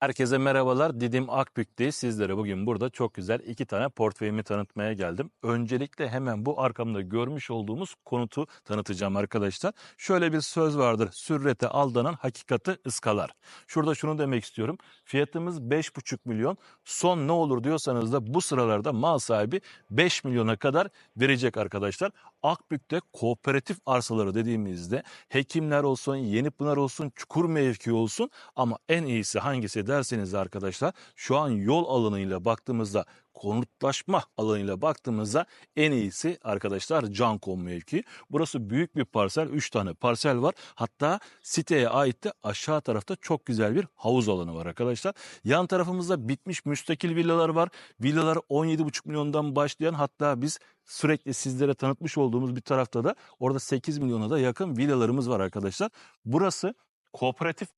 Herkese merhabalar. Didim Akbük'teyiz. Sizlere bugün burada çok güzel iki tane portföyümü tanıtmaya geldim. Öncelikle hemen bu arkamda görmüş olduğumuz konutu tanıtacağım arkadaşlar. Şöyle bir söz vardır. Sürrete aldanan hakikati ıskalar. Şurada şunu demek istiyorum. Fiyatımız 5,5 milyon. Son ne olur diyorsanız da bu sıralarda mal sahibi 5 milyona kadar verecek arkadaşlar. Akbük'te kooperatif arsaları dediğimizde Hekimler olsun, Yenipınar olsun, Çukur mevki olsun. Ama en iyisi hangisi derseniz arkadaşlar şu an yol alanıyla baktığımızda konutlaşma alanıyla baktığımızda en iyisi arkadaşlar Cankon mevki. Burası büyük bir parsel. 3 tane parsel var. Hatta siteye ait de aşağı tarafta çok güzel bir havuz alanı var arkadaşlar. Yan tarafımızda bitmiş müstakil villalar var. Villalar 17,5 milyondan başlayan hatta biz sürekli sizlere tanıtmış olduğumuz bir tarafta da orada 8 milyona da yakın villalarımız var arkadaşlar. Burası kooperatif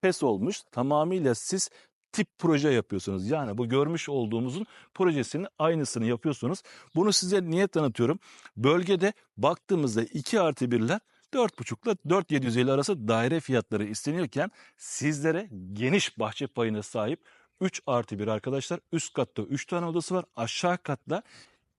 pes olmuş. Tamamıyla siz tip proje yapıyorsunuz. Yani bu görmüş olduğumuzun projesinin aynısını yapıyorsunuz. Bunu size niye tanıtıyorum? Bölgede baktığımızda 2 artı 1'ler 4,5 ile 4750 arası daire fiyatları isteniyorken sizlere geniş bahçe payına sahip 3 artı 1 arkadaşlar. Üst katta 3 tane odası var. Aşağı katta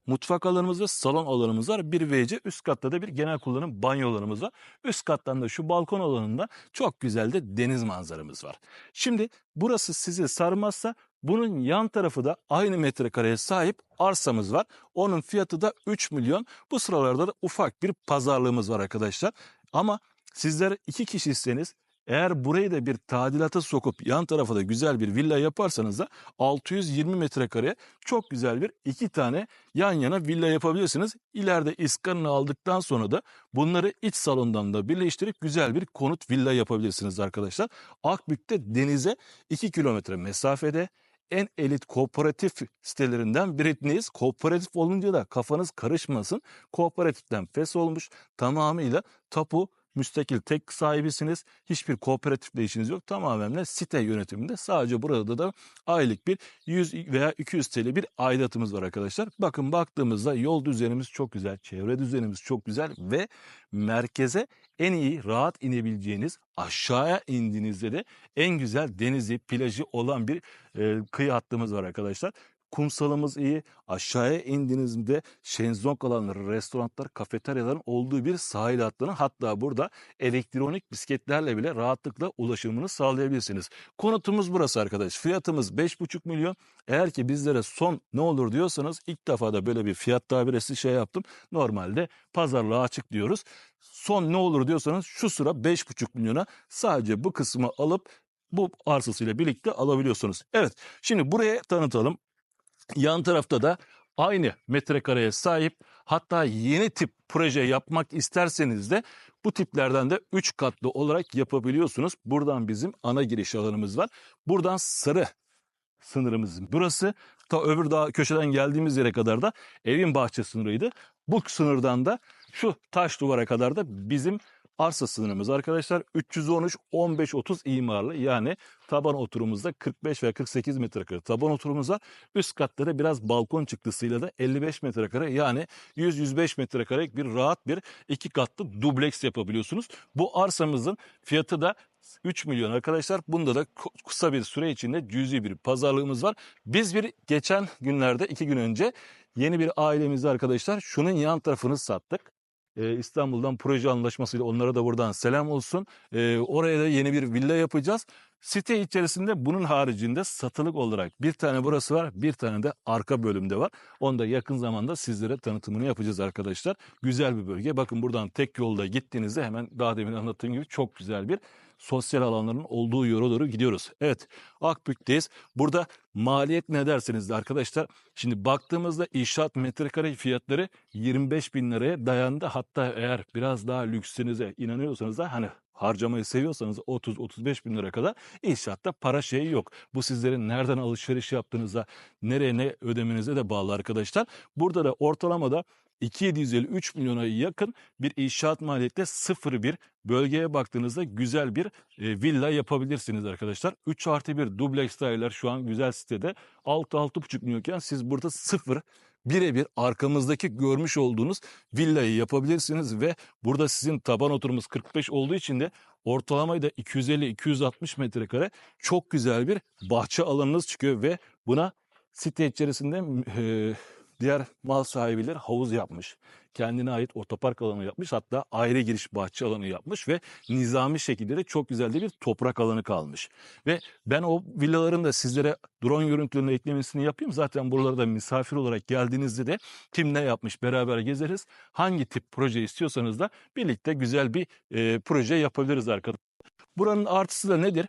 mutfak alanımız ve salon alanımız var. Bir WC üst katta da bir genel kullanım banyo alanımız var. Üst kattan da şu balkon alanında çok güzel de deniz manzaramız var. Şimdi burası sizi sarmazsa bunun yan tarafı da aynı metrekareye sahip arsamız var. Onun fiyatı da 3 milyon. Bu sıralarda da ufak bir pazarlığımız var arkadaşlar. Ama sizler iki kişiyseniz eğer burayı da bir tadilata sokup yan tarafa da güzel bir villa yaparsanız da 620 metrekare çok güzel bir iki tane yan yana villa yapabilirsiniz. İleride iskanını aldıktan sonra da bunları iç salondan da birleştirip güzel bir konut villa yapabilirsiniz arkadaşlar. Akbük'te denize 2 kilometre mesafede en elit kooperatif sitelerinden birindeyiz. Kooperatif olunca da kafanız karışmasın. Kooperatiften fes olmuş tamamıyla tapu müstakil tek sahibisiniz. Hiçbir kooperatifle işiniz yok. Tamamen de site yönetiminde. Sadece burada da aylık bir 100 veya 200 TL bir aidatımız var arkadaşlar. Bakın baktığımızda yol düzenimiz çok güzel. Çevre düzenimiz çok güzel ve merkeze en iyi rahat inebileceğiniz aşağıya indiğinizde de en güzel denizi, plajı olan bir e, kıyı hattımız var arkadaşlar. Kumsalımız iyi. Aşağıya indiğinizde şenzong alanları, restoranlar, kafeteryaların olduğu bir sahil hattının hatta burada elektronik bisikletlerle bile rahatlıkla ulaşımını sağlayabilirsiniz. Konutumuz burası arkadaş. Fiyatımız 5,5 milyon. Eğer ki bizlere son ne olur diyorsanız ilk defa da böyle bir fiyat tabiresi şey yaptım. Normalde pazarlığa açık diyoruz. Son ne olur diyorsanız şu sıra 5,5 milyona sadece bu kısmı alıp bu arsasıyla birlikte alabiliyorsunuz. Evet şimdi buraya tanıtalım. Yan tarafta da aynı metrekareye sahip hatta yeni tip proje yapmak isterseniz de bu tiplerden de 3 katlı olarak yapabiliyorsunuz. Buradan bizim ana giriş alanımız var. Buradan sarı sınırımız burası. Ta öbür dağ köşeden geldiğimiz yere kadar da evin bahçe sınırıydı. Bu sınırdan da şu taş duvara kadar da bizim arsa sınırımız arkadaşlar 313 15 30 imarlı yani taban oturumumuzda 45 veya 48 metrekare taban oturumumuz var. Üst katta biraz balkon çıktısıyla da 55 metrekare yani 100-105 metrekare bir rahat bir iki katlı dubleks yapabiliyorsunuz. Bu arsamızın fiyatı da 3 milyon arkadaşlar. Bunda da kısa bir süre içinde cüzi bir pazarlığımız var. Biz bir geçen günlerde iki gün önce yeni bir ailemizde arkadaşlar şunun yan tarafını sattık e, İstanbul'dan proje anlaşmasıyla onlara da buradan selam olsun. E, oraya da yeni bir villa yapacağız. Site içerisinde bunun haricinde satılık olarak bir tane burası var, bir tane de arka bölümde var. Onu da yakın zamanda sizlere tanıtımını yapacağız arkadaşlar. Güzel bir bölge. Bakın buradan tek yolda gittiğinizde hemen daha demin anlattığım gibi çok güzel bir sosyal alanların olduğu yere doğru gidiyoruz. Evet Akbük'teyiz. Burada maliyet ne derseniz de arkadaşlar şimdi baktığımızda inşaat metrekare fiyatları 25 bin liraya dayandı. Hatta eğer biraz daha lüksünüze inanıyorsanız da hani harcamayı seviyorsanız 30-35 bin lira kadar inşaatta para şeyi yok. Bu sizlerin nereden alışveriş yaptığınıza, nereye ne ödemenize de bağlı arkadaşlar. Burada da ortalamada 2750-3 milyona yakın bir inşaat maliyette 0-1 bölgeye baktığınızda güzel bir e, villa yapabilirsiniz arkadaşlar. 3 artı 1 dubleks daireler şu an güzel sitede 6-6,5 milyonken siz burada 0 birebir arkamızdaki görmüş olduğunuz villayı yapabilirsiniz ve burada sizin taban oturumuz 45 olduğu için de ortalamayı da 250-260 metrekare çok güzel bir bahçe alanınız çıkıyor ve buna site içerisinde e, diğer mal sahibiler havuz yapmış. Kendine ait otopark alanı yapmış. Hatta ayrı giriş bahçe alanı yapmış ve nizami şekilde de çok güzel de bir toprak alanı kalmış. Ve ben o villaların da sizlere drone görüntülerini eklemesini yapayım. Zaten buralarda misafir olarak geldiğinizde de kim ne yapmış beraber gezeriz. Hangi tip proje istiyorsanız da birlikte güzel bir e, proje yapabiliriz arkadaşlar. Buranın artısı da nedir?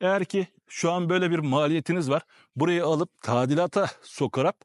Eğer ki şu an böyle bir maliyetiniz var. Burayı alıp tadilata sokarak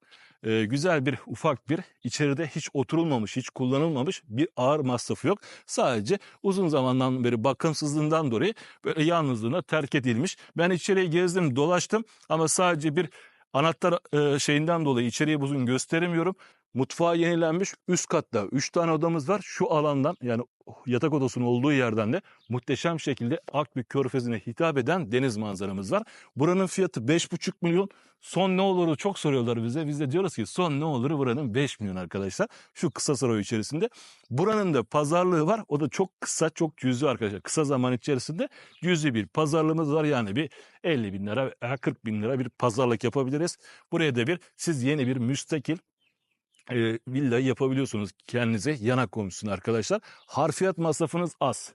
e, güzel bir ufak bir içeride hiç oturulmamış, hiç kullanılmamış bir ağır masrafı yok. Sadece uzun zamandan beri bakımsızlığından dolayı böyle yalnızlığına terk edilmiş. Ben içeriye gezdim, dolaştım ama sadece bir anahtar e, şeyinden dolayı içeriye bugün gösteremiyorum. Mutfağı yenilenmiş. Üst katta 3 tane odamız var. Şu alandan yani yatak odasının olduğu yerden de muhteşem şekilde Akbük Körfezi'ne hitap eden deniz manzaramız var. Buranın fiyatı 5,5 milyon. Son ne oluru çok soruyorlar bize. Biz de diyoruz ki son ne oluru buranın 5 milyon arkadaşlar. Şu kısa saray içerisinde. Buranın da pazarlığı var. O da çok kısa, çok cüzi arkadaşlar. Kısa zaman içerisinde cüzi bir pazarlığımız var. Yani bir 50 bin lira veya 40 bin lira bir pazarlık yapabiliriz. Buraya da bir siz yeni bir müstakil e, villayı yapabiliyorsunuz kendinize yanak komşusuna arkadaşlar. Harfiyat masrafınız az.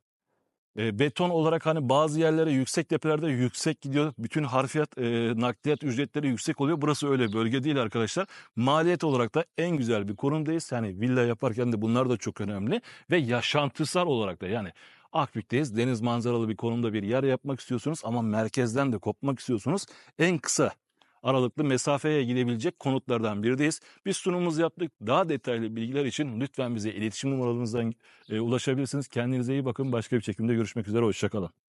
E, beton olarak hani bazı yerlere yüksek tepelerde yüksek gidiyor. Bütün harfiyat e, nakliyat ücretleri yüksek oluyor. Burası öyle bölge değil arkadaşlar. Maliyet olarak da en güzel bir konumdayız. Yani villa yaparken de bunlar da çok önemli. Ve yaşantısal olarak da yani Akbük'teyiz. Deniz manzaralı bir konumda bir yer yapmak istiyorsunuz ama merkezden de kopmak istiyorsunuz. En kısa aralıklı mesafeye gidebilecek konutlardan birideyiz. Biz sunumumuzu yaptık. Daha detaylı bilgiler için lütfen bize iletişim numaralarımızdan e, ulaşabilirsiniz. Kendinize iyi bakın. Başka bir çekimde görüşmek üzere. Hoşçakalın.